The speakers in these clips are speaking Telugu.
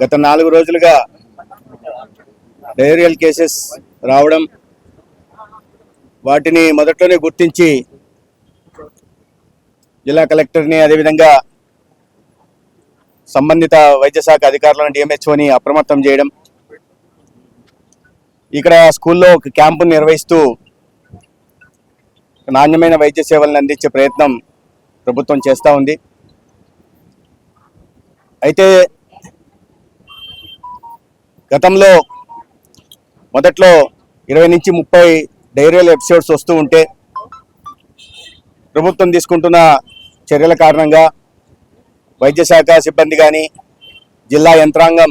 గత నాలుగు రోజులుగా డైరియల్ కేసెస్ రావడం వాటిని మొదట్లోనే గుర్తించి జిల్లా కలెక్టర్ని అదేవిధంగా సంబంధిత వైద్య శాఖ అధికారులను డిఎంహెచ్ఓని అప్రమత్తం చేయడం ఇక్కడ స్కూల్లో ఒక క్యాంపు నిర్వహిస్తూ నాణ్యమైన వైద్య సేవలను అందించే ప్రయత్నం ప్రభుత్వం చేస్తూ ఉంది. అయితే గతంలో మొదట్లో ఇరవై నుంచి ముప్పై డైరియల్ ఎపిసోడ్స్ వస్తూ ఉంటే ప్రభుత్వం తీసుకుంటున్న చర్యల కారణంగా వైద్యశాఖ సిబ్బంది కానీ జిల్లా యంత్రాంగం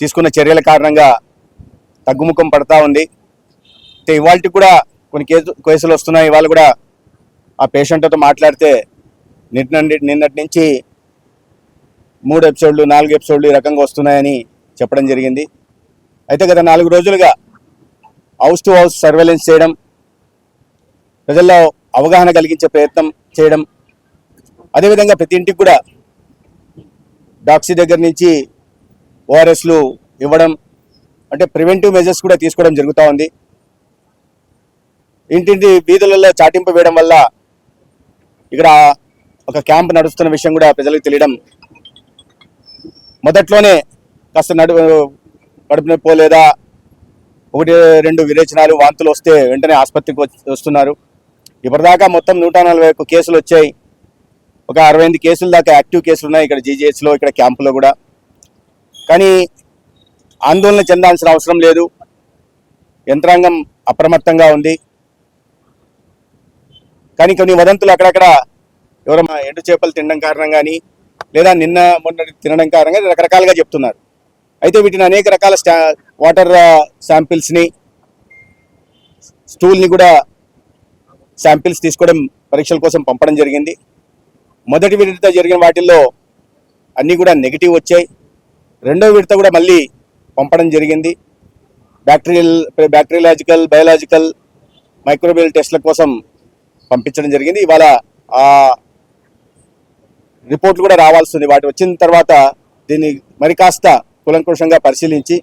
తీసుకున్న చర్యల కారణంగా తగ్గుముఖం పడతా ఉంది. అయితే ఇవాళకి కూడా కొన్ని కేసు కేసులు వస్తున్నాయి. ఇవాళ కూడా ఆ పేషెంట్తో మాట్లాడితే నిన్నటి నిన్నటి నుంచి మూడు ఎపిసోడ్లు నాలుగు ఎపిసోడ్లు ఈ రకంగా వస్తున్నాయని చెప్పడం జరిగింది. అయితే గత నాలుగు రోజులుగా హౌస్ టు హౌస్ సర్వేలెన్స్ చేయడం ప్రజల్లో అవగాహన కలిగించే ప్రయత్నం చేయడం అదేవిధంగా ప్రతి ఇంటికి కూడా డాక్సీ దగ్గర నుంచి ఓఆర్ఎస్లు ఇవ్వడం అంటే ప్రివెంటివ్ మెజర్స్ కూడా తీసుకోవడం జరుగుతూ ఉంది. ఇంటింటి వీధులలో చాటింపు వేయడం వల్ల ఇక్కడ ఒక క్యాంప్ నడుస్తున్న విషయం కూడా ప్రజలకు తెలియడం మొదట్లోనే కాస్త నడు కడుపు నొప్పి లేదా ఒకటి రెండు విరేచనాలు వాంతులు వస్తే వెంటనే ఆసుపత్రికి వచ్చి- వస్తున్నారు. ఇప్పటిదాకా మొత్తం నూట నలభై ఒక్క కేసులు వచ్చాయి. ఒక అరవై ఎనిమిది కేసుల దాకా యాక్టివ్ కేసులు ఉన్నాయి ఇక్కడ జీజీహెచ్లో ఇక్కడ క్యాంపులో కూడా. కానీ ఆందోళన చెందాల్సిన అవసరం లేదు. యంత్రాంగం అప్రమత్తంగా ఉంది. కానీ కొన్ని వదంతులు అక్కడక్కడ ఎవరో ఎండు చేపలు తినడం కారణం కానీ లేదా నిన్న మొన్న తినడం కారణంగా రకరకాలుగా చెప్తున్నారు. అయితే వీటిని అనేక రకాల స్టా వాటర్ శాంపిల్స్ని స్టూల్ని కూడా శాంపిల్స్ తీసుకోవడం పరీక్షల కోసం పంపడం జరిగింది. మొదటి విడత జరిగిన వాటిల్లో అన్నీ కూడా నెగిటివ్ వచ్చాయి. రెండో విడత కూడా మళ్ళీ పంపడం జరిగింది. బ్యాక్టీరియల్ బ్యాక్టీరియలాజికల్ బయోలాజికల్ మైక్రోబియల్ టెస్ట్ల కోసం పంపించడం జరిగింది. ఇవాళ ఆ రిపోర్ట్లు కూడా రావాల్సింది వాటి వచ్చిన తర్వాత దీన్ని మరి కాస్త కులంకుషంగా పరిశీలించి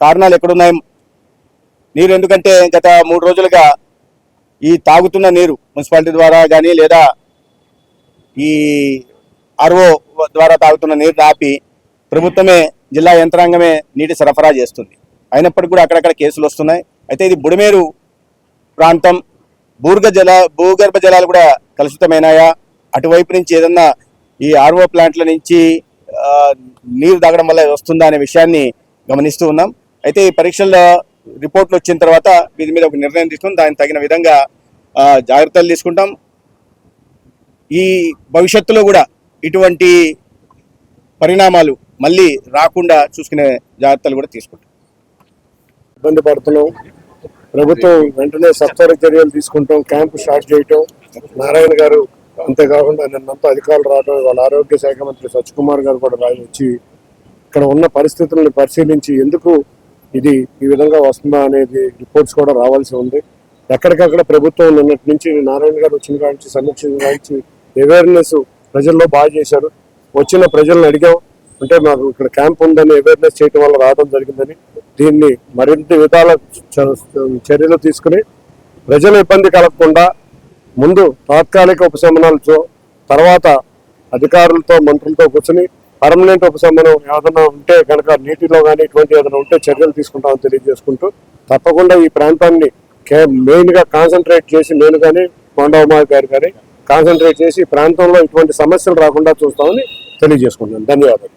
కారణాలు ఎక్కడున్నాయి? నీరు ఎందుకంటే గత మూడు రోజులుగా ఈ తాగుతున్న నీరు మున్సిపాలిటీ ద్వారా కానీ లేదా ఈ ఆర్ఓ ద్వారా తాగుతున్న నీరు ఆపి ప్రభుత్వమే జిల్లా యంత్రాంగమే నీటి సరఫరా చేస్తుంది. అయినప్పటికీ కూడా అక్కడక్కడ కేసులు వస్తున్నాయి. అయితే ఇది బుడమేరు ప్రాంతం. భూర్గ జల భూగర్భ జలాలు కూడా కలుషితమైనాయా? అటువైపు నుంచి ఏదన్నా ఈ ఆర్ఓ ప్లాంట్ల నుంచి నీరు తాగడం వల్ల వస్తుందా అనే విషయాన్ని గమనిస్తూ ఉన్నాం. అయితే ఈ పరీక్షల రిపోర్ట్లు వచ్చిన తర్వాత దీని మీద ఒక నిర్ణయం తీసుకుని దానికి తగిన విధంగా జాగ్రత్తలు తీసుకుంటాం. ఈ భవిష్యత్తులో కూడా ఇటువంటి పరిణామాలు మళ్ళీ రాకుండా చూసుకునే జాగ్రత్తలు కూడా తీసుకుంటాం. ఇబ్బంది పడుతున్నాం. ప్రభుత్వం వెంటనే సత్వర చర్యలు తీసుకుంటాం. క్యాంపు స్టార్ట్ చేయటం. నారాయణ గారు అంతేకాకుండా నిన్నంతా అధికారులు రావడం వాళ్ళ ఆరోగ్య శాఖ మంత్రి సత్యకుమార్ గారు కూడా రాయి వచ్చి ఇక్కడ ఉన్న పరిస్థితులను పరిశీలించి ఎందుకు ఇది ఈ విధంగా వస్తుందా అనేది రిపోర్ట్స్ కూడా రావాల్సి ఉంది. ఎక్కడికక్కడ ప్రభుత్వం నిన్నటి నుంచి నారాయణ గారు వచ్చిన కాడి నుంచి సమీక్షించిన కాడి అవేర్నెస్ ప్రజల్లో బాగా చేశారు. వచ్చిన ప్రజలను అడిగాం. అంటే మాకు ఇక్కడ క్యాంప్ ఉందని అవేర్నెస్ చేయడం వల్ల రావడం జరిగిందని దీన్ని మరింత విధాల చర్యలు తీసుకుని ప్రజలు ఇబ్బంది కలగకుండా ముందు తాత్కాలిక ఉపశమనాలతో తర్వాత అధికారులతో మంత్రులతో కూర్చొని పర్మనెంట్ ఉపశమనం ఏదైనా ఉంటే కనుక నీటిలో కానీ ఇటువంటి ఏదైనా ఉంటే చర్యలు తీసుకుంటామని తెలియజేసుకుంటూ తప్పకుండా ఈ ప్రాంతాన్ని కే మెయిన్గా కాన్సన్ట్రేట్ చేసి నేను కానీ కొండవమ్మ గారు కానీ కాన్సన్ట్రేట్ చేసి ప్రాంతంలో ఇటువంటి సమస్యలు రాకుండా చూస్తామని తెలియజేసుకుంటున్నాను. ధన్యవాదాలు.